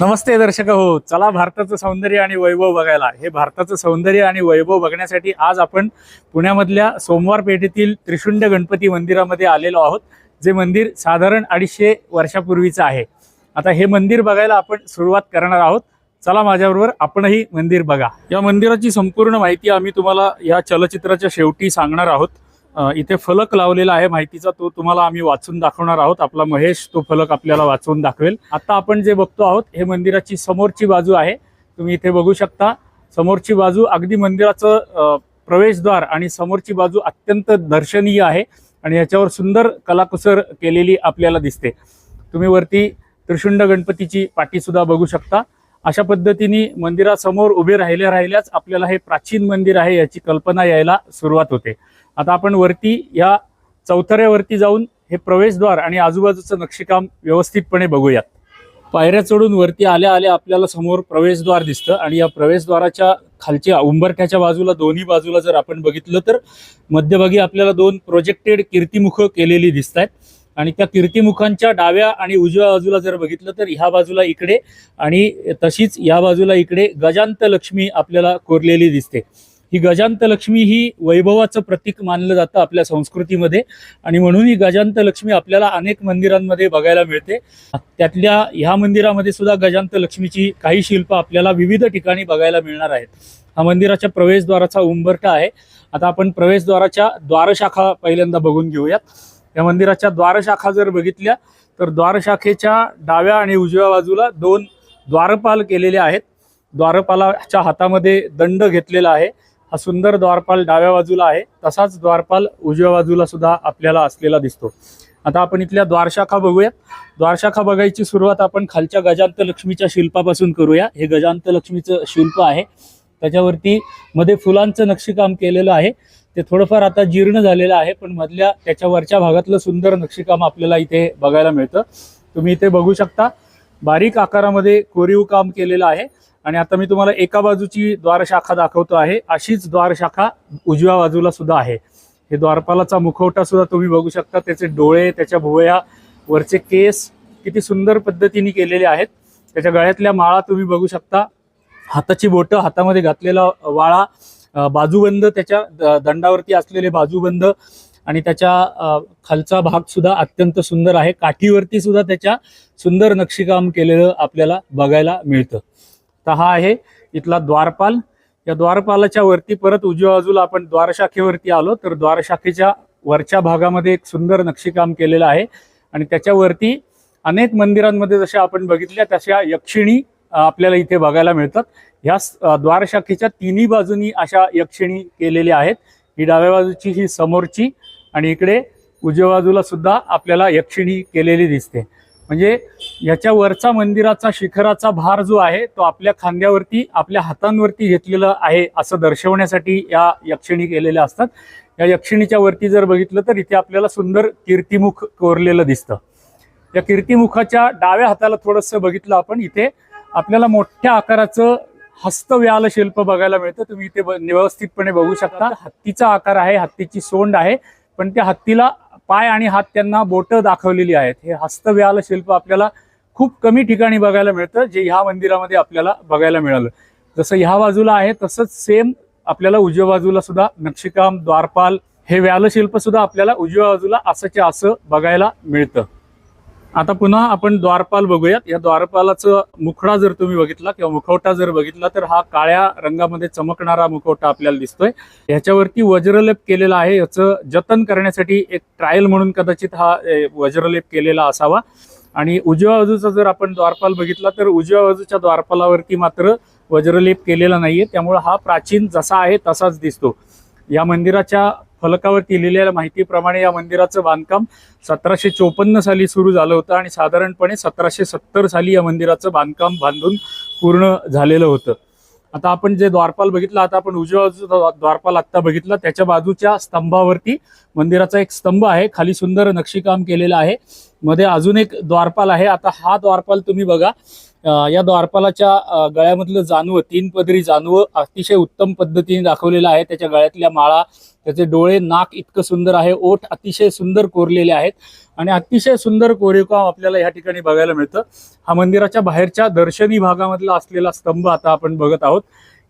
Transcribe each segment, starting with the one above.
नमस्ते दर्शक हो चला भारताचं सौंदर्य आणि वैभव बघायला. हे भारताचं सौंदर्य आणि वैभव बघण्यासाठी आज आपण पुण्यामधल्या सोमवार पेठेतील त्रिशुंड गणपती मंदिरामध्ये आलेलो आहोत जे मंदिर साधारण अडीचशे वर्षापूर्वीचं आहे. आता हे मंदिर बघायला आपण सुरुवात करणार आहोत. चला माझ्याबरोबर आपणही मंदिर बघा. या मंदिराची संपूर्ण माहिती आम्ही तुम्हाला या चलचित्राच्या शेवटी सांगणार आहोत. इथे फलक लावलेला आहे माहितीचा तो तुम्हाला आम्ही वाचून दाखवणार आहोत. आपला महेश तो फलक आपल्याला वाचून दाखवेल. आता आपण जे बघतो आहोत हे मंदिराची समोरची बाजू आहे. तुम्ही इथे बघू शकता. समोरची बाजू अगदी मंदिराचं प्रवेशद्वार आणि समोरची बाजू अत्यंत दर्शनीय आहे आणि याच्यावर सुंदर कलाकुसर केलेली आपल्याला दिसते. तुम्ही वरती त्रिशुंड गणपतीची पाठीसुद्धा बघू शकता. अशा पद्धतीने मंदिरासमोर उभे राहिल्या राहिल्याच आपल्याला हे प्राचीन मंदिर आहे याची कल्पना यायला सुरुवात होते. आता आपण वरती या चौथऱ्यावरती जाऊन हे प्रवेशद्वार आणि आजूबाजूचं नक्षीकाम व्यवस्थितपणे बघूयात. पायऱ्या चढून वरती आल्या आल्या आपल्याला समोर प्रवेशद्वार दिसतं आणि या प्रवेशद्वाराच्या खालच्या उंबरठ्याच्या बाजूला दोन्ही बाजूला जर आपण बघितलं तर मध्यभागी आपल्याला दोन प्रोजेक्टेड कीर्तिमुख केलेली दिसत आहेत आणि त्या कीर्तिमुखांच्या डाव्या आणि उजव्या बाजूला जर बघितलं तर ह्या बाजूला इकडे आणि तशीच या बाजूला इकडे गजांत लक्ष्मी आपल्याला कोरलेली दिसते. ही गजांत लक्ष्मी ही वैभवाचं प्रतीक मानलं जातं आपल्या संस्कृतीमध्ये. आणि म्हणून ही गजांत लक्ष्मी आपल्याला अनेक मंदिरांमध्ये बघायला मिळते. त्यातल्या ह्या मंदिरामध्ये सुद्धा गजांत लक्ष्मीची काही शिल्प आपल्याला विविध ठिकाणी बघायला मिळणार आहेत. हा मंदिराच्या प्रवेशद्वाराचा उंबरठा आहे. आता आपण प्रवेशद्वाराच्या द्वारशाखा पहिल्यांदा बघून घेऊयात. या मंदिराच्या द्वारशाखा जर बघितल्या तर द्वारशाखेच्या डाव्या आणि उजव्या बाजूला दोन द्वारपाल केलेले आहेत. द्वारपालाच्या हातामध्ये दंड घेतलेला आहे. हा सुंदर द्वारपाल डाव्या बाजूला आहे. तसाच द्वारपाल उजव्या बाजूला सुद्धा आपल्याला असलेला दिसतो. आता आपण इथल्या द्वारशाखा बघूया द्वारशाखा बघायची सुरुवात आपण खालच्या गजांत लक्ष्मीच्या शिल्पापासून करूया. हे गजांत लक्ष्मीचं शिल्प आहे. त्याच्यावरती मध्ये फुलांचं नक्षीकाम केलेलं आहे. ते थोडंफार आता जीर्ण झालेलं आहे पण मधल्या त्याच्या वरच्या भागातलं सुंदर नक्षीकाम आपल्याला इथे बघायला मिळतं. तुम्ही इथे बघू शकता. बारीक आकारामध्ये कोरीव काम केलेलं आहे. आणि आता मी तुम्हाला एका बाजूची द्वारशाखा दाखवतो आहे. अशीच द्वारशाखा उजव्या बाजूला सुद्धा आहे. हे द्वारपालाचा मुखवटा सुद्धा तुम्ही बघू शकता. त्याचे डोळे त्याच्या भुवया वरचे केस किती सुंदर पद्धतीने केलेले आहेत. त्याच्या गळ्यातल्या माळा तुम्ही बघू शकता. हाताची बोटं हातामध्ये घातलेला वाळा बाजूबंद त्याच्या द- दंडावरती असलेले बाजूबंद आणि त्याच्या खालचा भाग सुद्धा अत्यंत सुंदर आहे. काठीवरती सुद्धा त्याच्या सुंदर नक्षीकाम केलेलं आपल्याला बघायला मिळतं. तर हा आहे. इथला द्वारपाल. या द्वारपालाच्या वरती परत उजव्या बाजूला आपण द्वारशाखेवरती आलो तर द्वारशाखेच्या वरच्या भागामध्ये एक सुंदर नक्षीकाम केलेलं आहे. आणि त्याच्यावरती अनेक मंदिरांमध्ये जशा आपण बघितल्या तशा यक्षिणी आपल्याला इथे बघायला मिळतात. ह्या स- द्वारशाखेच्या तिन्ही बाजूनी अशा यक्षिणी केलेल्या आहेत. ही डाव्या बाजूची ही समोरची आणि इकडे उजव्या बाजूला सुद्धा आपल्याला यक्षिणी केलेली दिसते. म्हणजे ह्याच्या वरचा मंदिराचा शिखराचा भार जो आहे तो आपल्या खांद्यावरती आपल्या हातांवरती घेतलेला आहे असं दर्शवण्यासाठी या यक्षिणी केलेल्या असतात. या यक्षिणीच्या वरती जर बघितलं तर इथे आपल्याला सुंदर कीर्तिमुख कोरलेलं दिसतं. या कीर्तिमुखाच्या डाव्या हाताला थोडंसं बघितलं आपण इथे आपल्याला मोठ्या आकाराचं हस्तव्याल शिल्प बघायला मिळतं. तुम्ही इथे ब- व्यवस्थितपणे बघू शकता. हत्तीचा आकार आहे हत्तीची सोंड आहे पण त्या हत्तीला पाय आणि हात त्यांना बोट दाखवलेली आहेत. हे हस्तव्याल शिल्प आपल्याला खूप कमी ठिकाणी बघायला मिळतं जे ह्या मंदिरामध्ये आपल्याला बघायला मिळालं. जसं ह्या बाजूला आहे तसंच सेम आपल्याला उजव्या बाजूला सुद्धा नक्षीकाम द्वारपाल हे व्यालशिल्प सुद्धा आपल्याला उजव्या बाजूला असंच्या असं बघायला मिळतं. आता पुन्हा आपण द्वारपाल बघूयात. या द्वारपालाचं मुखडा जर तुम्ही बघितला किंवा मुखवटा जर बघितला तर हा काळ्या रंगामध्ये चमकणारा मुखवटा आपल्याला दिसतोय. ह्याच्यावरती वज्रलेप केलेला आहे. याचं जतन करण्यासाठी एक ट्रायल म्हणून कदाचित हा वज्रलेप केलेला असावा. आणि उजव्या बाजूचा जर आपण द्वारपाल बघितला तर उजव्या बाजूच्या द्वारपालावरती मात्र वज्रलेप केलेला नाहीये. त्यामुळे हा प्राचीन जसा आहे तसाच दिसतो. या मंदिराच्या फलकावरती लिहिलेल्या माहितीप्रमाणे या मंदिराचं बांधकाम सतराशे चोपन्न साली सुरू झालं होतं आणि साधारणपणे सतराशे सत्तर साली या मंदिराचं बांधकाम बांधून पूर्ण झालेलं होतं. आता आपण जे द्वारपाल बघितलं आता आपण उजव्या बाजूचा द्वारपाल आत्ता बघितला त्याच्या बाजूच्या स्तंभावरती मंदिराचा एक स्तंभ आहे. खाली सुंदर नक्षीकाम केलेलं आहे. मध्ये अजून एक द्वारपाल आहे. आता हा द्वारपाल तुम्ही बघा. या द्वारपालाच्या गळ्यामधलं जानवं तीन पदरी जानवं अतिशय उत्तम पद्धतीने दाखवलेलं आहे. त्याच्या गळ्यातल्या माळा त्याचे डोळे नाक इतकं सुंदर आहे. ओठ अतिशय सुंदर कोरलेले आहेत. आणि अतिशय सुंदर कोरीवकाम आपल्याला या ठिकाणी बघायला मिळतं. हा मंदिराच्या बाहेरच्या दर्शनी भागामधला असलेला स्तंभ आता आपण बघत आहोत.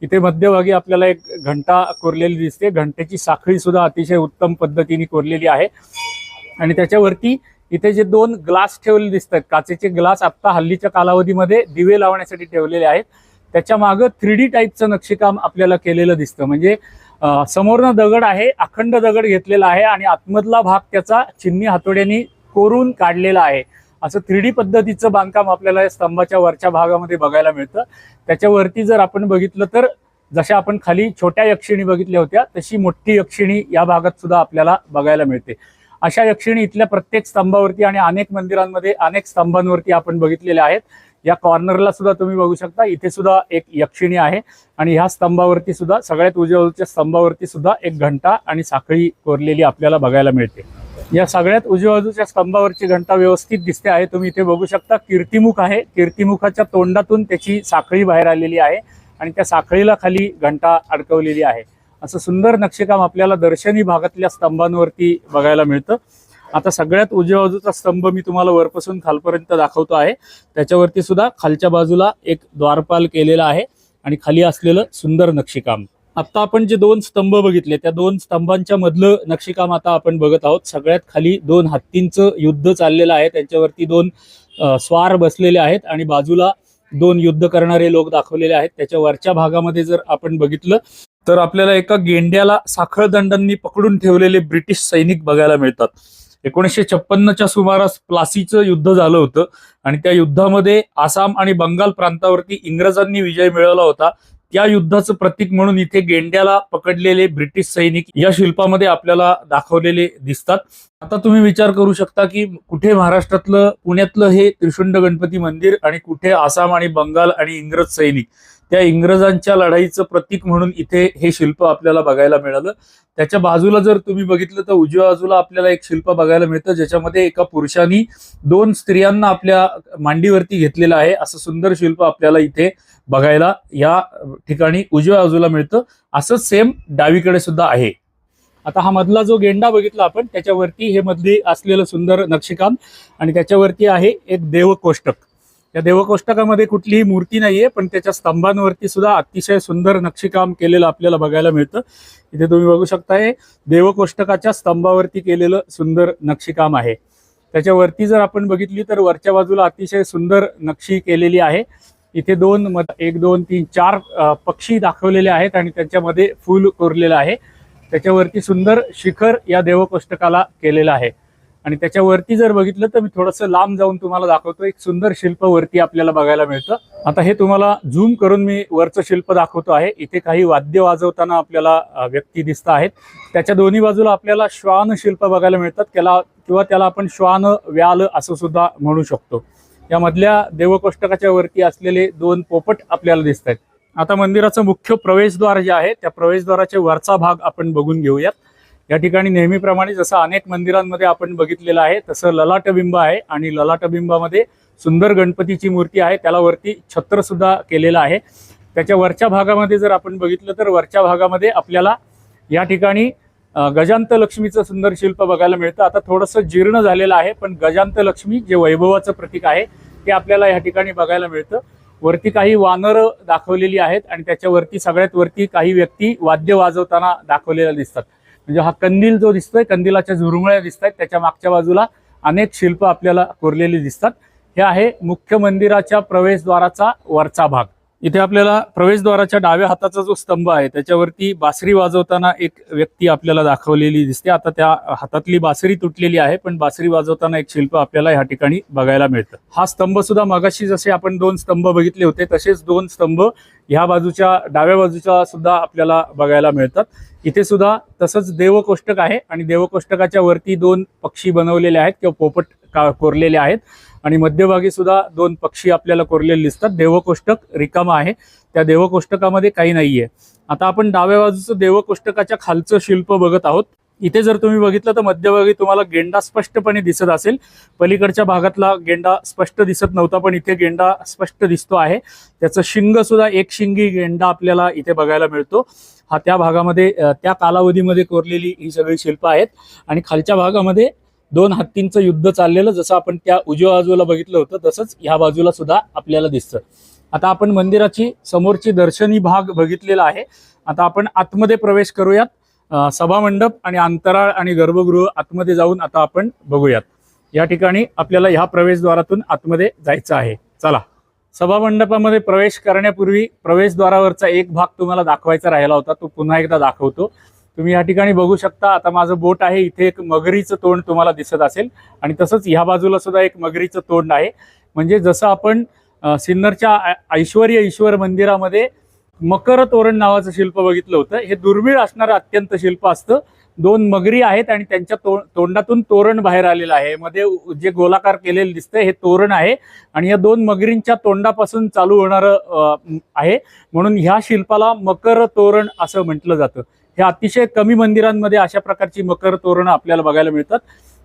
इथे मध्यभागी आपल्याला एक घंटा कोरलेली दिसते. घंटेची साखळी सुद्धा अतिशय उत्तम पद्धतीने कोरलेली आहे. आणि त्याच्यावरती इथे जे दोन ग्लास ठेवलेले दिसतात काचेचे ग्लास आत्ता हल्लीच्या कालावधीमध्ये दिवे लावण्यासाठी ठेवलेले आहेत. त्याच्या मागं थ्री डी टाईपचं नक्षीकाम आपल्याला केलेलं दिसतं. म्हणजे समोरनं दगड आहे अखंड दगड घेतलेला आहे आणि आतमधला भाग त्याचा चिन्नी हातोड्यांनी कोरून काढलेला आहे. असं थ्री डी पद्धतीचं बांधकाम आपल्याला या स्तंभाच्या वरच्या भागामध्ये बघायला मिळतं. त्याच्यावरती जर आपण बघितलं तर जशा आपण खाली छोट्या यक्षिणी बघितल्या होत्या तशी मोठी यक्षिणी या भागात सुद्धा आपल्याला बघायला मिळते. अशा यक्षिणी इथल्या प्रत्येक स्तंभावरती आणि अनेक मंदिरांमध्ये अनेक स्तंभांवरती आपण बघितलेल्या आहेत. या कॉर्नरला सुद्धा तुम्ही बघू शकता. इथे सुद्धा एक यक्षिणी आहे आणि ह्या स्तंभावरती सुद्धा सगळ्यात उजव्या बाजूच्या स्तंभावरती सुद्धा एक घंटा आणि साखळी कोरलेली आपल्याला बघायला मिळते. या सगळ्यात उजव्या बाजूच्या स्तंभावरची घंटा व्यवस्थित दिसते आहे. तुम्ही इथे बघू शकता कीर्तिमुख आहे. कीर्तिमुखाच्या तोंडातून त्याची साखळी बाहेर आलेली आहे आणि त्या साखळीला खाली घंटा अडकवलेली आहे. असं सुंदर नक्षीकाम आपल्याला दर्शनी भागातल्या स्तंभांवरती बघायला मिळतं. आता सगळ्यात उजव्या बाजूचा स्तंभ मी तुम्हाला वरपासून खालपर्यंत दाखवतो आहे. त्याच्यावरती सुद्धा खालच्या बाजूला एक द्वारपाल केलेला आहे आणि खाली असलेलं सुंदर नक्षीकाम. आता आपण जे दोन स्तंभ बघितले त्या दोन स्तंभांच्या मधलं नक्षीकाम आता आपण बघत आहोत. सगळ्यात खाली दोन हत्तींचं युद्ध चाललेलं आहे. त्यांच्यावरती दोन स्वार बसलेले आहेत आणि बाजूला दोन युद्ध करणारे लोक दाखवलेले आहेत. त्याच्या वरच्या भागामध्ये जर आपण बघितलं तर आपल्याला एका गेंड्याला साखळदंडांनी पकडून ठेवलेले ब्रिटिश सैनिक बघायला मिळतात. एकोणीसशे छप्पन्नच्या सुमारास प्लासीचं युद्ध झालं होतं आणि त्या युद्धामध्ये आसाम आणि बंगाल प्रांतावरती इंग्रजांनी विजय मिळवला होता. त्या युद्धाचं प्रतीक म्हणून इथे गेंड्याला पकडलेले ब्रिटिश सैनिक या शिल्पामध्ये आपल्याला दाखवलेले दिसतात. आता तुम्ही विचार करू शकता की कुठे महाराष्ट्रातलं पुण्यातलं हे त्रिशुंड गणपती मंदिर आणि कुठे आसाम आणि बंगाल आणि इंग्रज सैनिक? त्या इंग्रजांच्या लढाईचं प्रतीक म्हणून इथे हे शिल्प आपल्याला बघायला मिळालं. त्याच्या बाजूला जर तुम्ही बघितलं तर उजव्या बाजूला आपल्याला एक शिल्प बघायला मिळतं ज्याच्यामध्ये एका पुरुषांनी दोन स्त्रियांना आपल्या मांडीवरती घेतलेलं आहे. असं सुंदर शिल्प आपल्याला इथे बघायला या ठिकाणी उजव्या बाजूला मिळतं. असं सेम डावीकडे सुद्धा आहे. आता हा मधला जो गेंडा बघितला आपण त्याच्यावरती हे मधली असलेलं सुंदर नक्षीकाम आणि त्याच्यावरती आहे एक देवकोष्टक. या देवकोष्टकामध्ये कुठलीही मूर्ती नाहीये पण त्याच्या स्तंभांवरती सुद्धा अतिशय सुंदर नक्षीकाम केलेलं आपल्याला बघायला मिळतं. इथे तुम्ही बघू शकताय देवकोष्टकाच्या स्तंभावरती केलेलं सुंदर नक्षीकाम आहे. त्याच्यावरती जर आपण बघितली तर वरच्या बाजूला अतिशय सुंदर नक्षी केलेली आहे. इथे दोन मध- एक दोन तीन चार पक्षी दाखवलेले आहेत आणि त्याच्यामध्ये फूल कोरलेलं आहे. त्याच्यावरती सुंदर शिखर या देवकोष्टकाला केलेलं आहे. आणि त्याच्यावरती जर बघितलं तर मी थोडंसं लांब जाऊन तुम्हाला दाखवतो. एक सुंदर शिल्प वरती आपल्याला बघायला मिळतं. आता हे तुम्हाला झूम करून मी वरचं शिल्प दाखवतो आहे. इथे काही वाद्य वाजवताना आपल्याला व्यक्ती दिसत आहेत. त्याच्या दोन्ही बाजूला आपल्याला श्वान शिल्प बघायला मिळतात. त्याला किंवा त्याला आपण श्वान व्याल असं सुद्धा म्हणू शकतो. या मधल्या देवकोष्टकाच्या वरती असलेले दोन पोपट आपल्याला दिसत आहेत. आता मंदिराचं मुख्य प्रवेशद्वार जे आहे त्या प्रवेशद्वाराच्या वरचा भाग आपण बघून घेऊयात. या ठिकाणी नेहमीप्रमाणे जसं अनेक मंदिरांमध्ये आपण बघितलेलं आहे तसं ललाटबिंब आहे आणि ललाटबिंबामध्ये सुंदर गणपतीची मूर्ती आहे. त्याला वरती छत्र सुद्धा केलेलं आहे. त्याच्या वरच्या भागामध्ये जर आपण बघितलं तर वरच्या भागामध्ये आपल्याला या ठिकाणी गजांत लक्ष्मीचं सुंदर शिल्प बघायला मिळतं. आता थोडंसं जीर्ण झालेलं आहे पण गजांत लक्ष्मी जे वैभवाचं प्रतीक आहे ते आपल्याला या ठिकाणी बघायला मिळतं. वरती काही वानर दाखवलेली आहेत आणि त्याच्यावरती सगळ्यात वरती काही व्यक्ती वाद्य वाजवताना दाखवलेल्या दिसतात. म्हणजे हा कंदील जो दिसतोय कंदिलाच्या झुरमुळ्या दिसत आहेत त्याच्या मागच्या बाजूला अनेक शिल्प आपल्याला कोरलेली दिसतात. हे आहे मुख्य मंदिराच्या प्रवेशद्वाराचा वरचा भाग. इथे आपल्याला प्रवेशद्वाराच्या डाव्या हाताचा जो स्तंभ आहे त्याच्यावरती बासरी वाजवताना एक व्यक्ती आपल्याला दाखवलेली दिसते. आता त्या हातातली बासरी तुटलेली आहे पण बासरी वाजवताना एक शिल्प आपल्याला या ठिकाणी बघायला मिळतं. हा स्तंभ सुद्धा मगाशी जसे आपण दोन स्तंभ बघितले होते तसेच दोन स्तंभ ह्या बाजूच्या डाव्या बाजूच्या सुद्धा आपल्याला बघायला मिळतात. इथे सुद्धा तसंच देवकोष्टक आहे आणि देवकोष्टकाच्या वरती दोन पक्षी बनवलेले आहेत किंवा पोपट का कोरलेले आहेत. आणि मध्यभागी सुद्धा दोन पक्षी आपल्याला कोरलेले दिसतात. देवकोष्टक रिकामा आहे. त्या देवकोष्टकामध्ये काही नाहीये. आता आपण डाव्या बाजूचं देवकोष्टकाच्या खालचं शिल्प बघत आहोत. इथे जर तुम्ही बघितलं तर मध्यभागी तुम्हाला गेंडा स्पष्टपणे दिसत असेल. पलीकडच्या भागातला गेंडा स्पष्ट दिसत नव्हता पण इथे गेंडा स्पष्ट दिसतो आहे. त्याचं शिंग सुद्धा एक शिंगी गेंडा आपल्याला इथे बघायला मिळतो. हा त्या भागामध्ये त्या कालावधीमध्ये कोरलेली ही सगळी शिल्प आहेत. आणि खालच्या भागामध्ये दोन हत्तींचं युद्ध चाललेलं जसं आपण त्या उजव्या बाजूला बघितलं होतं तसंच ह्या बाजूला सुद्धा आपल्याला दिसतं. आता आपण मंदिराची समोरची दर्शनी भाग बघितलेला आहे. आता आपण आतमध्ये प्रवेश करूयात. सभामंडप आणि अंतराळ आणि गर्भगृह आतमध्ये जाऊन आता आपण बघूयात. या ठिकाणी आपल्याला ह्या प्रवेशद्वारातून आतमध्ये जायचं आहे. चला. सभामंडपामध्ये प्रवेश करण्यापूर्वी प्रवेशद्वारावरचा एक भाग तुम्हाला दाखवायचा राहिला होता तो पुन्हा एकदा दाखवतो. तुम्ही या ठिकाणी बघू शकता आता माझं बोट आहे इथे एक मगरीचं तोंड तुम्हाला दिसत असेल. आणि तसंच ह्या बाजूला सुद्धा एक मगरीचं तोंड आहे. म्हणजे जसं आपण सिन्नरच्या ऐश्वर ईश्वर मंदिरामध्ये मकर तोरण नावाचं शिल्प बघितलं होतं. हे दुर्मिळ असणारं अत्यंत शिल्प असतं. दोन मगरी आहेत आणि त्यांच्या तो तोंडातून तोरण बाहेर आलेलं आहे. मध्ये जे गोलाकार केलेलं दिसतंय हे तोरण आहे. आणि या दोन मगरींच्या तोंडापासून चालू होणारं आहे. म्हणून ह्या शिल्पाला मकर तोरण असं म्हटलं जातं. हे अतिशय कमी मंदिरांमध्ये अशा प्रकारची मकर तोरणं आपल्याला बघायला मिळतात.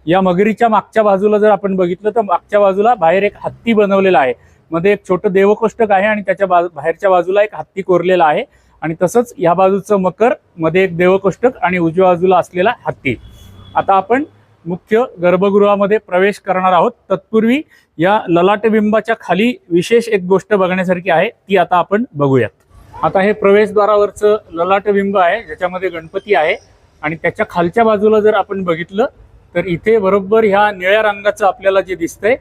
या मगरीच्या मागच्या बाजूला जर आपण बघितलं तर मागच्या बाजूला बाहेर एक हत्ती बनवलेला आहे. मध्ये एक छोटं देवकोष्टक आहे आणि त्याच्या बाहेरच्या बाजूला एक हत्ती कोरलेला आहे. आणि तसंच या बाजूचं मकरमध्ये एक देवकोष्टक आणि उजव्या बाजूला असलेला हत्ती. आता आपण मुख्य गर्भगृहामध्ये प्रवेश करणार आहोत. तत्पूर्वी या ललाटबिंबाच्या खाली विशेष एक गोष्ट बघण्यासारखी आहे. ती आता आपण बघूयात. आता हे प्रवेशद्वारावरचं ललाटबिंब आहे ज्याच्यामध्ये गणपती आहे. आणि त्याच्या खालच्या बाजूला जर आपण बघितलं तर इथे बरोबर ह्या निळ्या रंगाचं आपल्याला जे दिसतंय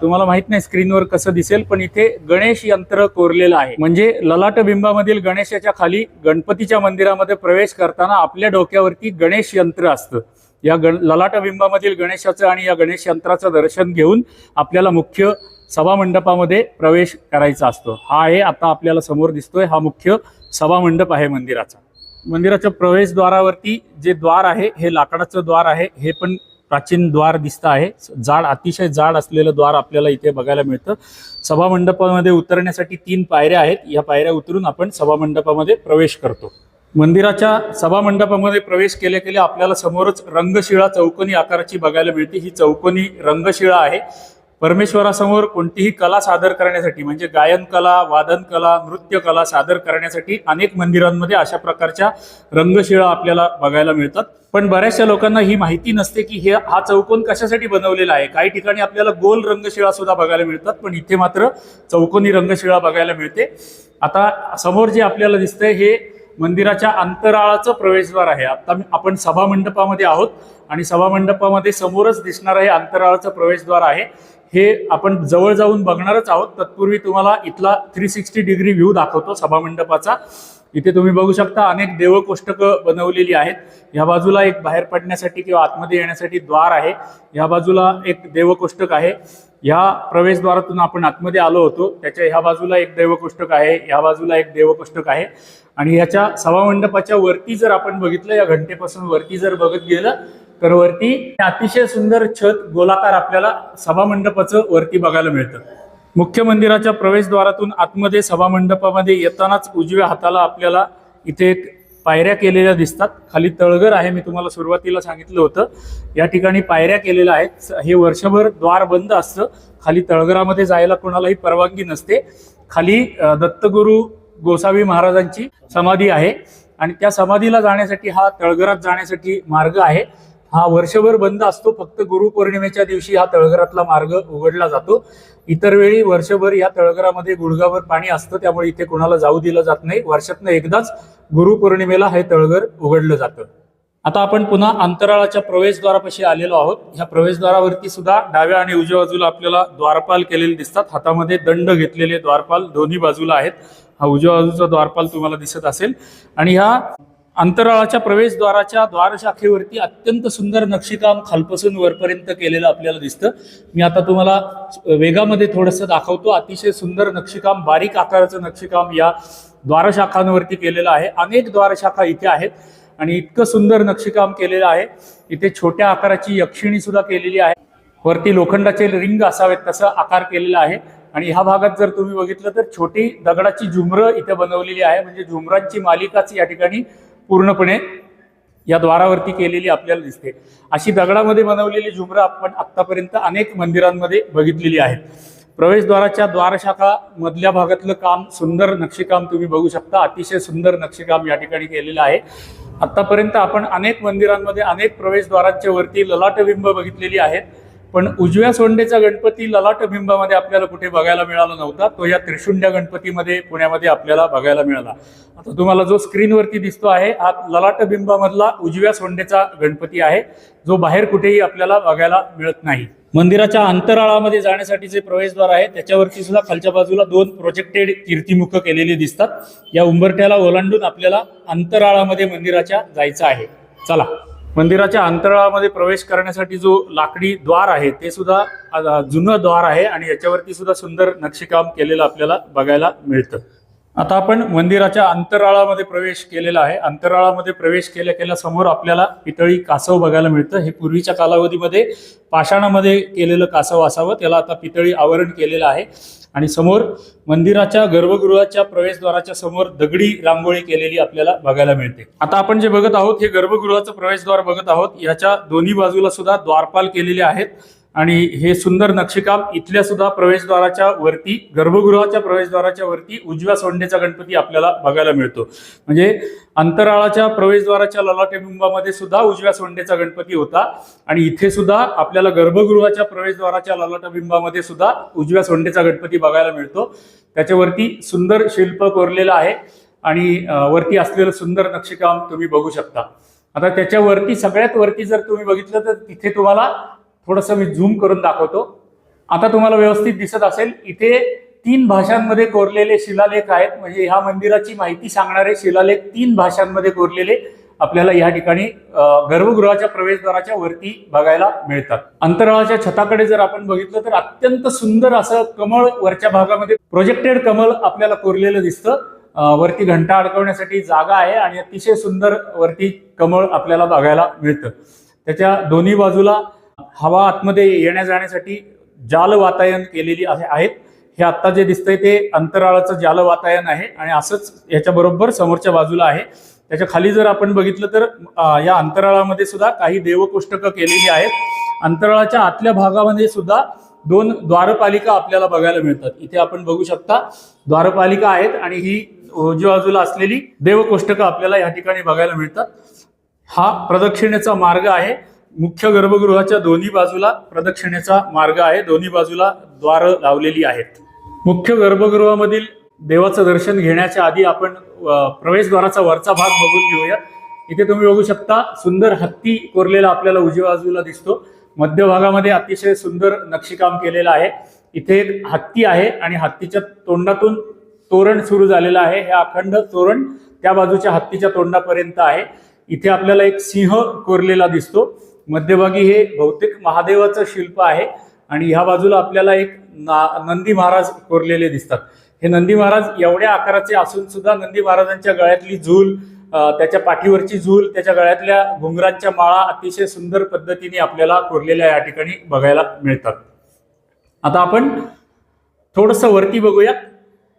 तुम्हाला माहीत नाही स्क्रीनवर कसं दिसेल पण इथे गणेश यंत्र कोरलेलं आहे. म्हणजे ललाट बिंबामधील गणेशाच्या खाली गणपतीच्या मंदिरामध्ये प्रवेश करताना आपल्या डोक्यावरती गणेश यंत्र असतं. या गण ललाट बिंबामधील गणेशाचं आणि या गणेश यंत्राचं दर्शन घेऊन आपल्याला मुख्य सभामंडपामध्ये प्रवेश करायचा असतो. हा आहे आता आपल्याला समोर दिसतोय हा मुख्य सभामंडप आहे मंदिराचा. मंदिराच्या प्रवेशद्वारावरती जे द्वार आहे हे लाकडाचं द्वार आहे हे पण प्राचीन द्वार दिसतं आहे. जाड अतिशय जाड असलेलं द्वार आपल्याला इथे बघायला मिळतं. सभामंडपामध्ये उतरण्यासाठी तीन पायऱ्या आहेत. या पायऱ्या उतरून आपण सभामंडपामध्ये प्रवेश करतो. मंदिराच्या सभामंडपामध्ये प्रवेश केल्या केल्या आपल्याला समोरच रंगशिळा चौकोनी आकाराची बघायला मिळते. ही चौकोनी रंगशिळा आहे. परमेश्वरासमोर कोणतीही कला सादर करण्यासाठी म्हणजे गायन कला वादन कला नृत्य कला सादर करण्यासाठी अनेक मंदिरांमध्ये अशा प्रकारच्या रंगशिळा आपल्याला बघायला मिळतात. पण बऱ्याचशा लोकांना ही माहिती नसते की हे हा चौकोन कशासाठी बनवलेला आहे. काही ठिकाणी आपल्याला गोल रंगशिळा सुद्धा बघायला मिळतात पण इथे मात्र चौकोनी रंगशिळा बघायला मिळते. आता समोर जे आपल्याला दिसतंय हे मंदिराच्या अंतराळाचं प्रवेशद्वार आहे. आता आपण सभामंडपामध्ये आहोत आणि सभामंडपामध्ये समोरच दिसणार आहे अंतराळाचं प्रवेशद्वार आहे. हे आपण जवळ जाऊन बघणारच आहोत. तत्पूर्वी तुम्हाला इथला थ्री सिक्स्टी डिग्री व्ह्यू दाखवतो सभामंडपाचा. इथे तुम्ही बघू शकता अनेक देवकोष्टकं बनवलेली आहेत. ह्या बाजूला एक बाहेर पडण्यासाठी किंवा आतमध्ये येण्यासाठी द्वार आहे. ह्या बाजूला एक देवकोष्टक आहे. ह्या प्रवेशद्वारातून आपण आतमध्ये आलो होतो. त्याच्या ह्या बाजूला एक देवकोष्टक आहे ह्या बाजूला एक देवकोष्टक आहे. आणि ह्याच्या सभामंडपाच्या वरती जर आपण बघितलं या घंटेपासून वरती जर बघत गेलं तर वरती अतिशय सुंदर छत गोलाकार आपल्याला सभामंडपाचं वरती बघायला मिळतं. मुख्य मंदिराच्या प्रवेशद्वारातून आतमध्ये सभामंडपामध्ये येतानाच उजव्या हाताला आपल्याला इथे एक पायऱ्या केलेल्या दिसतात. खाली तळघर आहे मी तुम्हाला सुरुवातीला सांगितलं होतं. या ठिकाणी पायऱ्या केलेल्या आहेत. हे वर्षभर द्वार बंद असतं. खाली तळघरामध्ये जायला कोणालाही परवानगी नसते. खाली दत्तगुरू गोसावी महाराजांची समाधी आहे. आणि त्या समाधीला जाण्यासाठी हा तळघरात जाण्यासाठी मार्ग आहे. हा वर्षभर बंद असतो. फक्त गुरुपौर्णिमेच्या दिवशी हा तळघरातला मार्ग उघडला जातो. इतर वेळी वर्षभर या तळघरामध्ये गुडघावर पाणी असतं. त्यामुळे इथे कोणाला जाऊ दिलं जात नाही. वर्षातनं एकदाच गुरुपौर्णिमेला हे तळघर उघडलं जातं. आता आपण पुन्हा अंतराळाच्या प्रवेशद्वारापाशी आलेलो आहोत. ह्या प्रवेशद्वारावरती सुद्धा डाव्या आणि उजव्या बाजूला आपल्याला द्वारपाल केलेले दिसतात. हातामध्ये दंड घेतलेले द्वारपाल दोन्ही बाजूला आहेत. हा उजव्या बाजूचा द्वारपाल तुम्हाला दिसत असेल. आणि ह्या अंतराळाच्या प्रवेशद्वाराच्या द्वारशाखेवरती अत्यंत सुंदर नक्षीकाम खालपासून वरपर्यंत केलेलं आपल्याला दिसतं. मी आता तुम्हाला वेगामध्ये थोडंसं दाखवतो. अतिशय सुंदर नक्षीकाम बारीक आकाराचं नक्षीकाम या द्वारशाखांवरती केलेलं आहे. अनेक द्वारशाखा इथे आहेत आणि इतकं सुंदर नक्षीकाम केलेलं आहे. इथे छोट्या आकाराची यक्षिणी सुद्धा केलेली आहे. वरती लोखंडाचे रिंग असावेत तसं आकार केलेला आहे. आणि ह्या भागात जर तुम्ही बघितलं तर छोटी दगडाची झुमरं इथे बनवलेली आहे. म्हणजे झुमरांची मालिकाच या ठिकाणी पूर्णपणे या द्वारावरती केलेली आपल्याला दिसते. अशी दगडामध्ये बनवलेली झुमरं आपण आत्तापर्यंत अनेक मंदिरांमध्ये बघितलेली आहेत. प्रवेशद्वाराच्या द्वारशाखा मधल्या भागातलं काम सुंदर नक्षीकाम तुम्ही बघू शकता. अतिशय सुंदर नक्षीकाम या ठिकाणी केलेलं आहे. आत्तापर्यंत आपण अनेक मंदिरांमध्ये अनेक प्रवेशद्वारांच्या वरती ललाटबिंब बघितलेली आहेत. पण उजव्या सोंडेचा गणपती ललाटबिंबामध्ये आपल्याला कुठे बघायला मिळाला नव्हता तो या त्रिशुंड्या गणपतीमध्ये पुण्यामध्ये आपल्याला बघायला मिळाला. आता तुम्हाला जो स्क्रीनवरती दिसतो आहे हा ललाटबिंबामधला उजव्या सोंडेचा गणपती आहे जो बाहेर कुठेही आपल्याला बघायला मिळत नाही. मंदिराच्या अंतराळामध्ये जाण्यासाठी जे प्रवेशद्वार आहे त्याच्यावरती सुद्धा खालच्या बाजूला दोन प्रोजेक्टेड कीर्तिमुख केलेली दिसतात. या उंबरठ्याला ओलांडून आपल्याला अंतराळामध्ये मंदिराच्या जायचं आहे. चला. मंदिराच्या अंतराळामध्ये प्रवेश करण्यासाठी जो लाकडी द्वार आहे ते सुद्धा जुनं द्वार आहे आणि याच्यावरती सुद्धा सुंदर नक्षीकाम केलेलं आपल्याला बघायला मिळतं. आता आपण मंदिराच्या अंतराळामध्ये प्रवेश केलेला आहे. अंतराळामध्ये प्रवेश केल्या केल्या समोर आपल्याला पितळी कासव बघायला मिळतं. हे पूर्वीच्या कालावधीमध्ये पाषाणामध्ये केलेलं कासव असावं. त्याला आता पितळी आवरण केलेलं आहे. आणि समोर मंदिराच्या गर्भगृहाच्या प्रवेशद्वाराच्या समोर दगडी रांगोळी केलेली आपल्याला बघायला मिळते. आता आपण जे बघत आहोत हे गर्भगृहाचं प्रवेशद्वार बघत आहोत. याच्या दोन्ही बाजूला सुद्धा द्वारपाल केलेले आहेत. आणि हे सुंदर नक्षीकाम इथल्या सुद्धा प्रवेशद्वाराच्या वरती गर्भगृहाच्या प्रवेशद्वाराच्या वरती उजव्या सोंडेचा गणपती आपल्याला बघायला मिळतो. म्हणजे अंतराळाच्या प्रवेशद्वाराच्या ललाटबिंबामध्ये सुद्धा उजव्या सोंडेचा गणपती होता. आणि इथे सुद्धा आपल्याला गर्भगृहाच्या प्रवेशद्वाराच्या ललाटबिंबामध्ये सुद्धा उजव्या सोंडेचा गणपती बघायला मिळतो. त्याच्यावरती सुंदर शिल्प कोरलेलं आहे आणि वरती असलेलं सुंदर नक्षीकाम तुम्ही बघू शकता. आता त्याच्यावरती सगळ्यात वरती जर तुम्ही बघितलं तर तिथे तुम्हाला थोडंसं मी झूम करून दाखवतो. आता तुम्हाला व्यवस्थित दिसत असेल इथे तीन भाषांमध्ये कोरलेले शिलालेख आहेत. म्हणजे ह्या मंदिराची माहिती सांगणारे शिलालेख तीन भाषांमध्ये कोरलेले आपल्याला या ठिकाणी गर्भगृहाच्या प्रवेशद्वाराच्या वरती बघायला मिळतात. अंतराळाच्या छताकडे जर आपण बघितलं तर अत्यंत सुंदर असं कमळ वरच्या भागामध्ये प्रोजेक्टेड कमळ आपल्याला कोरलेलं दिसतं. वरती घंटा अडकवण्यासाठी जागा आहे आणि अतिशय सुंदर वरती कमळ आपल्याला बघायला मिळतं. त्याच्या दोन्ही बाजूला हवा आतमध्ये येण्या जाण्यासाठी जाल वातायन केलेली आहेत. हे आत्ता जे दिसतंय ते अंतराळाचं जाल वातायन आहे आणि असंच याच्या बरोबर समोरच्या बाजूला आहे. त्याच्याखाली जर आपण बघितलं तर या अंतराळामध्ये सुद्धा काही देवकोष्टकं केलेली आहेत. अंतराळाच्या आतल्या भागामध्ये सुद्धा दोन द्वारपालिका आपल्याला बघायला मिळतात. इथे आपण बघू शकता द्वारपालिका आहेत आणि ही उजव्या बाजूला असलेली देवकोष्टकं आपल्याला या ठिकाणी बघायला मिळतात. हा प्रदक्षिणेचा मार्ग आहे. मुख्य गर्भगृहाच्या दोन्ही बाजूला प्रदक्षिणेचा मार्ग आहे. दोन्ही बाजूला द्वार लावलेली आहेत. मुख्य गर्भगृहामधील देवाचं दर्शन घेण्याच्या आधी आपण प्रवेशद्वाराचा वरचा भाग बघून घेऊया. इथे तुम्ही बघू शकता सुंदर हत्ती कोरलेला आपल्याला उजव्या बाजूला दिसतो. मध्यभागामध्ये अतिशय सुंदर नक्षीकाम केलेलं आहे. इथे एक हत्ती आहे आणि हत्तीच्या तोंडातून तोरण सुरू झालेलं आहे. हे अखंड तोरण त्या बाजूच्या हत्तीच्या तोंडापर्यंत आहे. इथे आपल्याला एक सिंह कोरलेला दिसतो. मध्यभागी हे बहुतेक महादेवाचं शिल्प आहे आणि ह्या बाजूला आपल्याला एक ना- नंदी महाराज कोरलेले दिसतात. हे नंदी महाराज एवढ्या आकाराचे असून सुद्धा नंदी महाराजांच्या गळ्यातली झूल त्याच्या पाठीवरची झूल त्याच्या गळ्यातल्या घुंगरांच्या माळा अतिशय सुंदर पद्धतीने आपल्याला कोरलेल्या या ठिकाणी बघायला मिळतात. आता आपण थोडंसं वरती बघूयात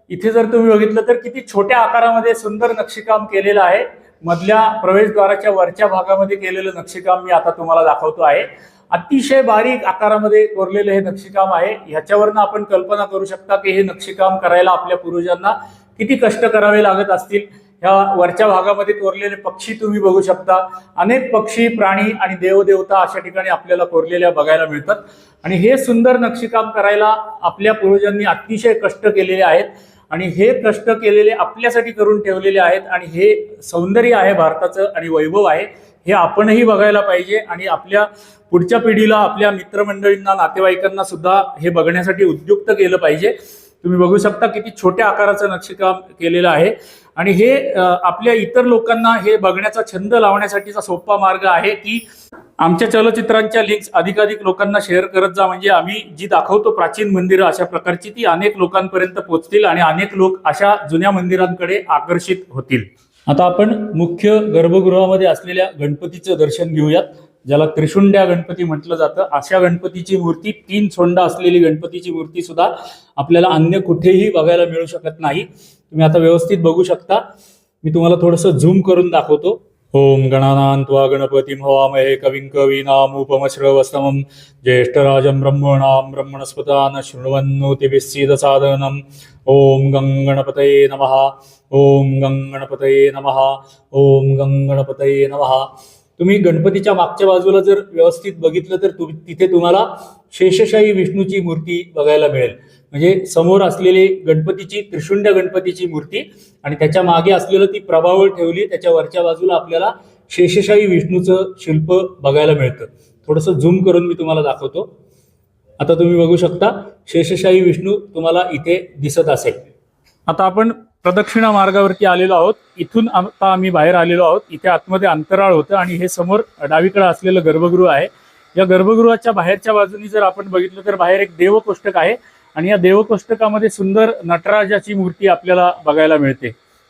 इथे जर तुम्ही बघितलं तर किती छोट्या आकारामध्ये सुंदर नक्षीकाम केलेलं आहे. मधल्या प्रवेशद्वाराच्या वरच्या भागामध्ये केलेलं नक्षीकाम मी आता तुम्हाला दाखवतो आहे. अतिशय बारीक आकारामध्ये कोरलेलं हे नक्षीकाम आहे. ह्याच्यावरनं आपण कल्पना करू शकता की हे नक्षीकाम करायला आपल्या पूर्वजांना किती कष्ट करावे लागत असतील. ह्या वरच्या भागामध्ये कोरलेले पक्षी तुम्ही बघू शकता. अनेक पक्षी प्राणी आणि देवदेवता अशा ठिकाणी आपल्याला कोरलेल्या बघायला मिळतात. आणि हे सुंदर नक्षीकाम करायला आपल्या पूर्वजांनी अतिशय कष्ट केलेले आहेत. आणि हे प्रश्न केलेले आपल्यासाठी करून ठेवलेले आहेत आणि हे सौंदर्य आहे भारताचं आणि वैभव आहे हे आपणही बघायला पाहिजे. आणि आपल्या पुढच्या पिढीला आपल्या मित्रमंडळींना नातेवाईकांना सुद्धा हे बघण्यासाठी उद्युक्त केलं पाहिजे. तुम्ही बघू शकता किती छोट्या आकाराचं नक्षीकाम केलेलं आहे. आणि हे आपल्या इतर लोकांना हे बघण्याचा छंद लावण्यासाठीचा सोपा मार्ग आहे की आमच्या चलचित्रांच्या लिंक्स अधिकाधिक लोकांना शेअर करत जा. म्हणजे आम्ही जी दाखवतो प्राचीन मंदिरं अशा प्रकारची ती अनेक लोकांपर्यंत पोहोचतील आणि अनेक लोक अशा जुन्या मंदिरांकडे आकर्षित होतील. आता आपण मुख्य गर्भगृहामध्ये असलेल्या गणपतीचं दर्शन घेऊयात. ज्याला त्रिशुंड्या गणपती म्हटलं जातं. अशा गणपतीची मूर्ती तीन सोंडा असलेली गणपतीची मूर्ती सुद्धा आपल्याला अन्य कुठेही बघायला मिळू शकत नाही. तुम्ही आता व्यवस्थित बघू शकता. मी तुम्हाला थोडंसं झूम करून दाखवतो. ओम गणानान् त्वा गणपतिं हवामहे कविं कवीनामुपमश्रवस्तमं ज्येष्ठराजं ब्रह्मणां ब्रह्मणस्पतान् शृण्वन्नोतिभिस्सीदसादनम् ॐ गं गणपतये नमः। ॐ गं गणपतये नमः। ॐ गं गणपतये नमः। तुम्ही गणपतीच्या मागच्या बाजूला जर व्यवस्थित बघितलं तर तिथे तुम्हाला शेषशाही विष्णूची मूर्ती बघायला मिळेल. म्हणजे समोर असलेली गणपतीची त्रिशुंड गणपतीची मूर्ती आणि त्याच्यामागे असलेलं ती प्रभावळ ठेवली त्याच्या वरच्या बाजूला आपल्याला शेषशाही विष्णूचं शिल्प बघायला मिळतं. थोडंसं झूम करून मी तुम्हाला दाखवतो. आता तुम्ही बघू शकता शेषशाही विष्णू तुम्हाला इथे दिसत असेल. आता आपण प्रदक्षिणा मार्गावरती आलेलो आहोत. इथून आता आम्ही बाहेर आलेलो आहोत. इथे आतमध्ये अंतराळ होतं आणि हे समोर डावीकडे असलेलं गर्भगृह आहे. या गर्भगृहाच्या बाहेरच्या बाजूनी जर आपण बघितलं तर बाहेर एक देवकोष्टक आहे. आणि या देवकोष्टकामध्ये सुंदर नटराजाची मूर्ती आपल्याला बघायला मिळते.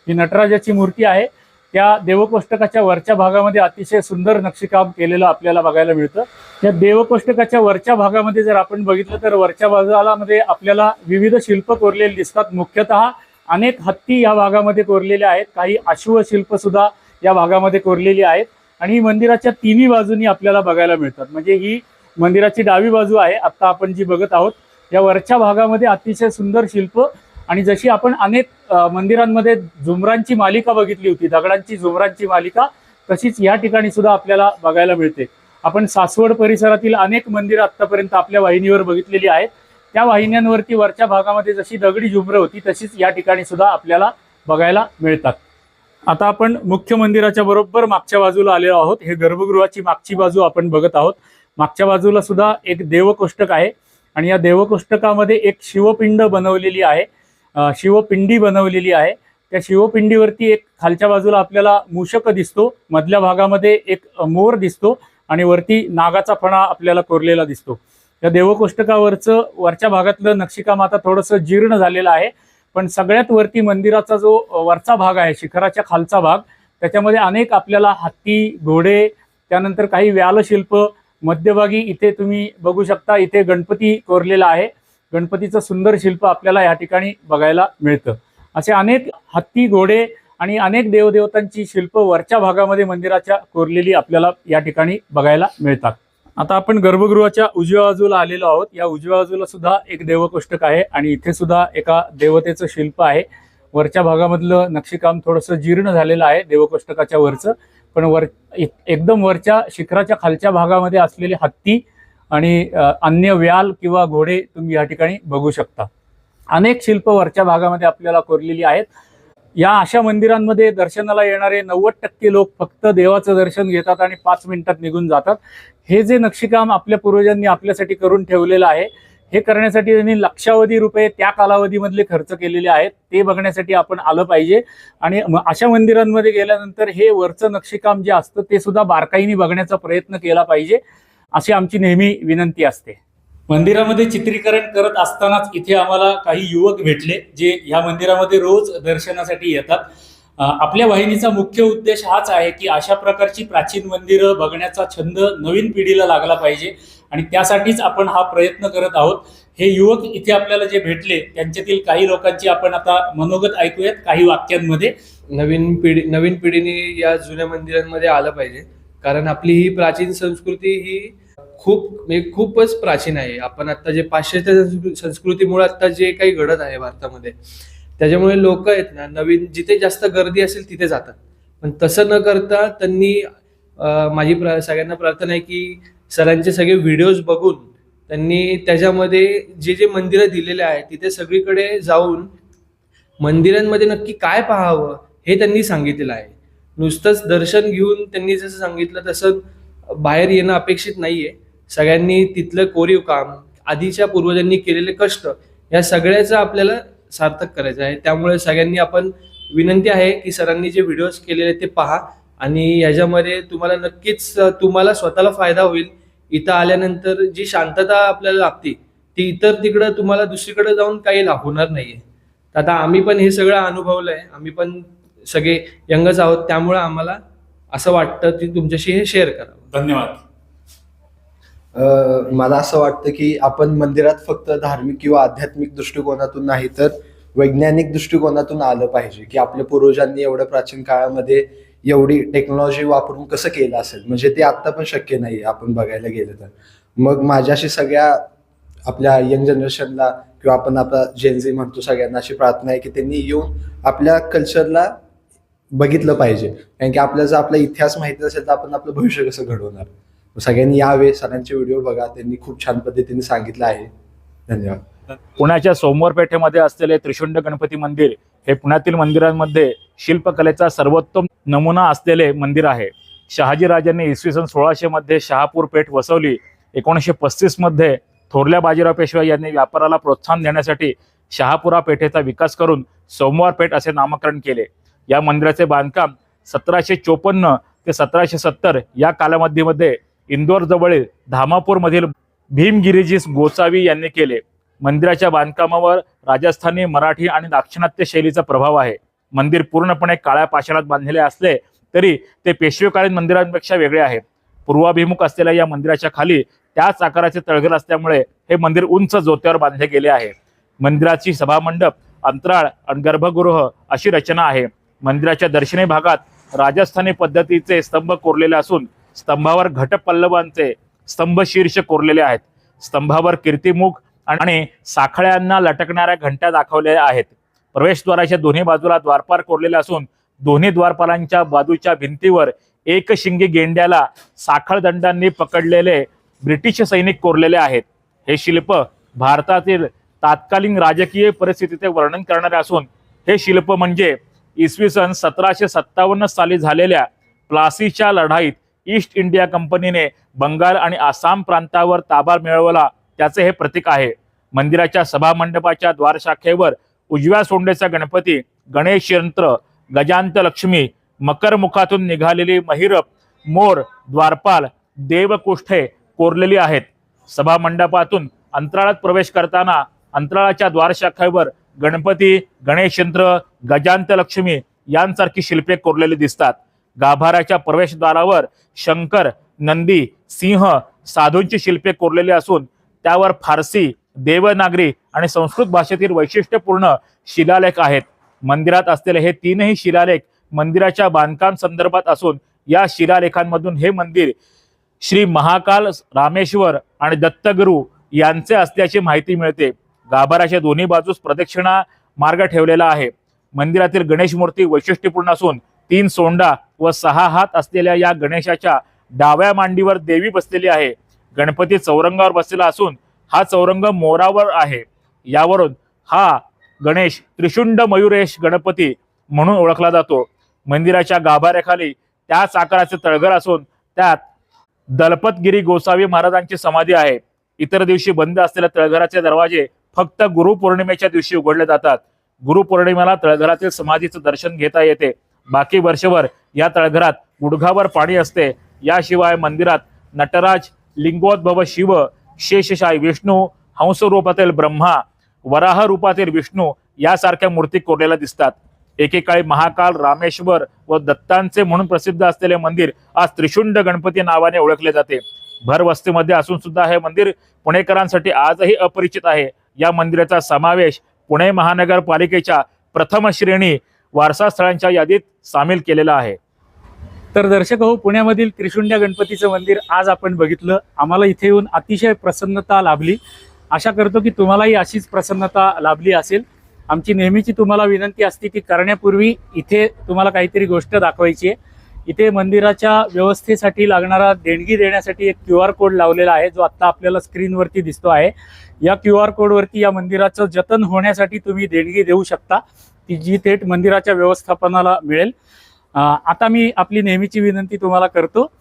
ही नटराजाची मूर्ती आहे. त्या देवकोष्टकाच्या वरच्या भागामध्ये अतिशय सुंदर नक्षीकाम केलेलं आपल्याला बघायला मिळतं. या देवकोष्टकाच्या वरच्या भागामध्ये जर आपण बघितलं तर वरच्या भागामध्ये आपल्याला विविध शिल्प कोरलेले दिसतात. मुख्यतः अनेक हत्ती या भागामध्ये कोरलेले आहेत. काही अश्व सुद्धा या भागामध्ये कोरलेली आहेत. आणि ही मंदिराच्या तिन्ही बाजूनी आपल्याला बघायला मिळतात. म्हणजे ही मंदिराची डावी बाजू आहे. आता आपण जी बघत आहोत या वरच्या भागामध्ये अतिशय सुंदर शिल्प आणि जशी आपण अनेक मंदिरांमध्ये झुमरांची मालिका बघितली होती दगडांची झुमरांची मालिका तशीच या ठिकाणी सुद्धा आपल्याला बघायला मिळते. आपण सासवड परिसरातील अनेक मंदिरं आतापर्यंत आपल्या वाहिनीवर बघितलेली आहेत. त्या वाहिन्यांवरती वरच्या भागामध्ये जशी दगडी झुमरं होती तशीच या ठिकाणी सुद्धा आपल्याला बघायला मिळतात. आता आपण मुख्य मंदिराच्या बरोबर मागच्या बाजूला आलेलो आहोत. हे गर्भगृहाची मागची बाजू आपण बघत आहोत. मागच्या बाजूला सुद्धा एक देवकोष्टक आहे. आणि या देवकोष्टकामध्ये एक शिवपिंड बनवलेली आहे. शिवपिंडी बनवलेली आहे. त्या शिवपिंडीवरती एक खालच्या बाजूला आपल्याला मूषक दिसतो. मधल्या भागामध्ये एक मोर दिसतो आणि वरती नागाचा फणा आपल्याला कोरलेला दिसतो. या देवकोष्टकावरचं वरच्या भागातलं नक्षीकाम आता थोडंसं जीर्ण झालेलं आहे. पण सगळ्यात वरती मंदिराचा जो वरचा भाग आहे शिखराच्या खालचा भाग त्याच्यामध्ये अनेक आपल्याला हत्ती घोडे त्यानंतर काही व्यालशिल्प मध्यभागी इथे तुम्ही बघू शकता इथे गणपती कोरलेला आहे. गणपतीचं सुंदर शिल्प आपल्याला या ठिकाणी बघायला मिळतं. असे अनेक हत्ती घोडे आणि अनेक देवदेवतांची शिल्प वरच्या भागामध्ये मंदिराच्या कोरलेली आपल्याला या ठिकाणी बघायला मिळतात. आता आपण गर्भगृहाच्या उजव्या बाजूला आलेलो आहोत. या उजव्या बाजूला सुद्धा एक देवकोष्टक आहे आणि इथे सुद्धा एका देवतेचं शिल्प आहे. वरच्या भागामधलं नक्षीकाम थोडंसं जीर्ण झालेलं आहे देवकोष्टकाच्या वरचं. पण वर एक- एकदम वरच्या शिखराच्या खालच्या भागामध्ये असलेले हत्ती आणि अन्य व्याल किंवा घोडे तुम्ही या ठिकाणी बघू शकता. अनेक शिल्प वरच्या भागामध्ये आपल्याला कोरलेली आहेत. या अशा मंदिरांमध्ये दर्शनाला येणारे नव्वद टक्के लोक फक्त देवाचं दर्शन घेतात आणि पाच मिनिटात निघून जातात. हे जे नक्षीकाम आपल्या पूर्वजांनी आपल्यासाठी करून ठेवलेलं आहे हे करण्यासाठी त्यांनी लक्षावधी रुपये त्या कालावधीमधले खर्च केलेले आहेत. ते बघण्यासाठी आपण आलं पाहिजे. आणि अशा मंदिरांमध्ये गेल्यानंतर हे वरचं नक्षीकाम जे असतं ते सुद्धा बारकाईने बघण्याचा प्रयत्न केला पाहिजे. अशी आमची नेहमी विनंती असते. मंदिरामध्ये चित्रीकरण करत असतानाच इथे आम्हाला काही युवक भेटले जे ह्या मंदिरामध्ये रोज दर्शनासाठी येतात. आपल्या वाहिनीचा मुख्य उद्देश हाच आहे की अशा प्रकारची प्राचीन मंदिरं बघण्याचा छंद नवीन पिढीला लागला पाहिजे आणि त्यासाठीच आपण हा प्रयत्न करत आहोत. हे युवक इथे आपल्याला जे भेटले त्यांच्यातील काही लोकांची आपण आता मनोगत ऐकूयात काही वाक्यांमध्ये. नवीन पिढी नवीन पिढीने या जुन्या मंदिरांमध्ये आलं पाहिजे. कारण आपली ही प्राचीन संस्कृती ही खूप म्हणजे खूपच प्राचीन आहे. आपण आता जे पाश्चात्य संस्कृतीमुळे आता जे काही घडत आहे भारतामध्ये त्याच्यामुळे लोक आहेत ना नवीन जिथे जास्त गर्दी असेल तिथे जातात. पण तसं न करता त्यांनी माझी प्र सगळ्यांना प्रार्थना आहे की सरांचे सगळे व्हिडिओज बघून त्यांनी त्याच्यामध्ये जे जे मंदिरं दिलेले आहेत तिथे सगळीकडे जाऊन मंदिरांमध्ये नक्की काय पाहावं हे त्यांनी सांगितलेलं आहे. नुसतंच दर्शन घेऊन त्यांनी जसं सांगितलं तसं बाहेर येणं अपेक्षित नाहीये. सगळ्यांनी तिथलं कोरीव काम आधीच्या पूर्वजांनी केलेले कष्ट या सगळ्याचं आपल्याला सार्थक करायचं आहे. त्यामुळे सगळ्यांनी आपण विनंती आहे की सरांनी जे व्हिडिओज केलेले ते पहा आणि याच्यामध्ये तुम्हाला नक्कीच तुम्हाला स्वतःला फायदा होईल. इथं आल्यानंतर जी शांतता आपल्याला लागते ती इतर तिकडं तुम्हाला दुसरीकडे जाऊन काही ला- होणार नाहीये. तर आता आम्ही पण हे सगळं अनुभवलं आहे. आम्ही पण सगळे यंगच आहोत. त्यामुळे आम्हाला असं वाटतं की तुमच्याशी हे शेअर करावं. धन्यवाद. मला असं वाटतं की आपण मंदिरात फक्त धार्मिक किंवा आध्यात्मिक दृष्टिकोनातून नाही तर वैज्ञानिक दृष्टिकोनातून आलं पाहिजे की आपल्या पूर्वजांनी एवढ्या प्राचीन काळामध्ये एवढी टेक्नॉलॉजी वापरून कसं केलं असेल. म्हणजे ते आत्ता पण शक्य नाही आपण बघायला गेलं तर. मग माझ्याशी सगळ्या आपल्या यंग जनरेशनला किंवा आपण आपला जेनझी म्हणतो सगळ्यांना अशी प्रार्थना आहे की त्यांनी येऊन आपल्या कल्चरला बघितलं पाहिजे. कारण की आपल्याला जर आपला इतिहास माहिती असेल तर आपण आपलं भविष्य कसं घडवणार? सगळ्यांनी यावे सरांचे व्हिडिओ बघा. त्यांनी खूप छान पद्धतीने सांगितलं आहे. धन्यवाद. पुण्याच्या सोमवार पेठेमध्ये असलेले त्रिशुंड गणपती मंदिर हे पुण्यातील मंदिरांमध्ये शिल्पकलेचा सर्वोत्तम नमुना असलेले मंदिर आहे. शहाजीराजांनी इसवी सन सोळाशे मध्ये शहापूर पेठ वसवली. एकोणीसशे पस्तीसमध्ये थोरल्या बाजीराव पेशवा यांनी व्यापाराला प्रोत्साहन देण्यासाठी शहापुरा पेठेचा विकास करून सोमवार पेठ असे नामकरण केले. या मंदिराचे बांधकाम सतराशे चोपन्न ते सतराशे सत्तर या कालावधीमध्ये इंदोर जवळील धामापूरमधील भीमगिरीजीस गोसावी यांनी केले. मंदिराच्या बांधकामावर राजस्थानी मराठी आणि दाक्षिणात्य शैलीचा प्रभाव आहे. मंदिर पूर्णपणे काळ्या पाषाणात बांधलेले असले तरी ते पेशवेकालीन मंदिरांपेक्षा वेगळे आहे. पूर्वाभिमुख असलेल्या या मंदिराच्या खाली त्याच आकाराचे तळघर असल्यामुळे हे मंदिर उंच जोत्यावर बांधले गेले आहे. मंदिराची सभामंडप अंतराळ आणि गर्भगृह अशी रचना आहे. मंदिराच्या दर्शनी भागात राजस्थानी पद्धतीचे स्तंभ कोरलेले असून स्तंभावर घटपल्लवांचे स्तंभ शीर्ष कोरलेले आहेत. स्तंभावर कीर्तिमुख आणि साखळ्यांना लटकणाऱ्या घंट्या दाखवलेल्या आहेत. प्रवेशद्वाराच्या दोन्ही बाजूला द्वारपार कोरलेले असून दोन्ही द्वारपालांच्या बाजूच्या भिंतीवर एक शिंगी गेंड्याला साखळ दंडांनी पकडलेले ब्रिटिश सैनिक कोरलेले आहेत. हे शिल्प भारतातील तात्कालीन राजकीय परिस्थितीचे वर्णन करणारे असून हे शिल्प म्हणजे इसवी सन सतराशे सत्तावन्न साली झालेल्या प्लासीच्या लढाईत ईस्ट इंडिया कंपनीने बंगाल आणि आसाम प्रांतावर ताबा मिळवला त्याचे हे प्रतीक आहे. मंदिराच्या सभामंडपाच्या द्वारशाखेवर उजव्या सोंडेचा गणपती गणेश यंत्र गजांत लक्ष्मी मकरमुखातून निघालेली महिरप मोर द्वारपाल देवकुष्ठे कोरलेली आहेत. सभामंडपातून अंतराळात प्रवेश करताना अंतराळाच्या द्वारशाखेवर गणपती गणेश यंत्र गजांत लक्ष्मी यांसारखी शिल्पे कोरलेली दिसतात. गाभाऱ्याच्या प्रवेशद्वारावर शंकर नंदी सिंह साधूंची शिल्पे कोरलेली असून त्यावर फारसी देवनागरी आणि संस्कृत भाषेतील वैशिष्ट्यपूर्ण शिलालेख आहेत. मंदिरात असलेले हे तीनही शिलालेख मंदिराच्या बांधकाम संदर्भात असून या शिलालेखांमधून हे मंदिर श्री महाकाल रामेश्वर आणि दत्तगुरू यांचे असल्याची माहिती मिळते. गाभाऱ्याच्या दोन्ही बाजूस प्रदक्षिणा मार्ग ठेवलेला आहे. मंदिरातील गणेश मूर्ती वैशिष्ट्यपूर्ण असून तीन सोंडा व सहा हात असलेल्या या गणेशाच्या डाव्या मांडीवर देवी बसलेली आहे. गणपती चौरंगावर बसलेला असून हा चौरंग मोरावर आहे. यावरून हा गणेश त्रिशुंड मयुरेश गणपती म्हणून ओळखला जातो. मंदिराच्या गाभाऱ्याखाली त्याच आकाराचे तळघर असून त्यात दलपतगिरी गोसावी महाराजांची समाधी आहे. इतर दिवशी बंद असलेल्या तळघराचे दरवाजे फक्त गुरुपौर्णिमेच्या दिवशी उघडले जातात. गुरुपौर्णिमेला तळघरातील समाधीचं दर्शन घेता येते. बाकी वर्षभर या तळघरात गुडघावर पाणी असते. याशिवाय मंदिरात नटराज लिंगोद्भव शिव शेषशाही विष्णू हंस रूपातील ब्रह्मा वराह रूपातील विष्णू यासारख्या मूर्ती कोरलेल्या दिसतात. एकेकाळी महाकाल रामेश्वर व दत्तांचे म्हणून प्रसिद्ध असलेले मंदिर आज त्रिशुंड गणपती नावाने ओळखले जाते. भर वस्तीमध्ये असून सुद्धा हे मंदिर पुणेकरांसाठी आजही अपरिचित आहे. या मंदिराचा समावेश पुणे महानगरपालिकेच्या प्रथम श्रेणी वारसा स्थळांच्या यादीत सामील केलेला आहे. तर दर्शक हो पुण्यामधील त्रिशुंड्या गणपतीचं मंदिर आज आपण बघितलं. आम्हाला इथे येऊन अतिशय प्रसन्नता लाभली. आशा करतो की तुम्हालाही अशीच प्रसन्नता लाभली असेल. आमची नेहमीची तुम्हाला विनंती असते की करण्यापूर्वी इथे तुम्हाला काहीतरी गोष्ट दाखवायची आहे. इथे मंदिराच्या व्यवस्थेसाठी लागणारा देणगी देण्यासाठी एक क्यू आर कोड लावलेला आहे जो आत्ता आपल्याला स्क्रीनवरती दिसतो आहे. या क्यू आर कोडवरती या मंदिराचं जतन होण्यासाठी तुम्ही देणगी देऊ शकता. ती जी थेट मंदिराच्या व्यवस्थापनाला मिळेल. आता मी आपली नेहमीची विनंती तुम्हाला करतो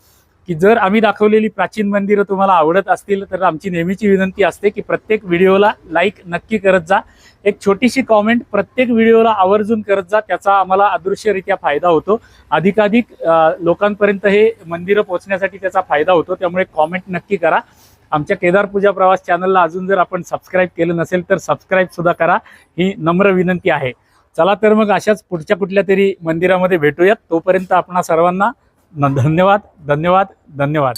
की जर आम्ही दाखवलेली प्राचीन मंदिरं तुम्हाला आवडत असतील तर आमची नेहमीची विनंती असते की प्रत्येक व्हिडिओला लाईक नक्की करत जा. एक छोटीशी कॉमेंट प्रत्येक व्हिडिओला आवर्जून करत जा त्याचा आम्हाला अदृश्यरित्या फायदा होतो. अधिकाधिक लोकांपर्यंत हे मंदिरं पोहोचण्यासाठी त्याचा फायदा होतो त्यामुळे कॉमेंट नक्की करा. आमच्या केदार पूजा प्रवास चॅनलला अजून जर आपण सबस्क्राईब केलं नसेल तर सबस्क्राईब सुद्धा करा. ही नम्र विनंती आहे. चला तर मग अशाच पुढच्या कुठल्या तरी मंदिरामध्ये भेटूयात. तोपर्यंत आपणा सर्वांना न- धन्यवाद धन्यवाद धन्यवाद.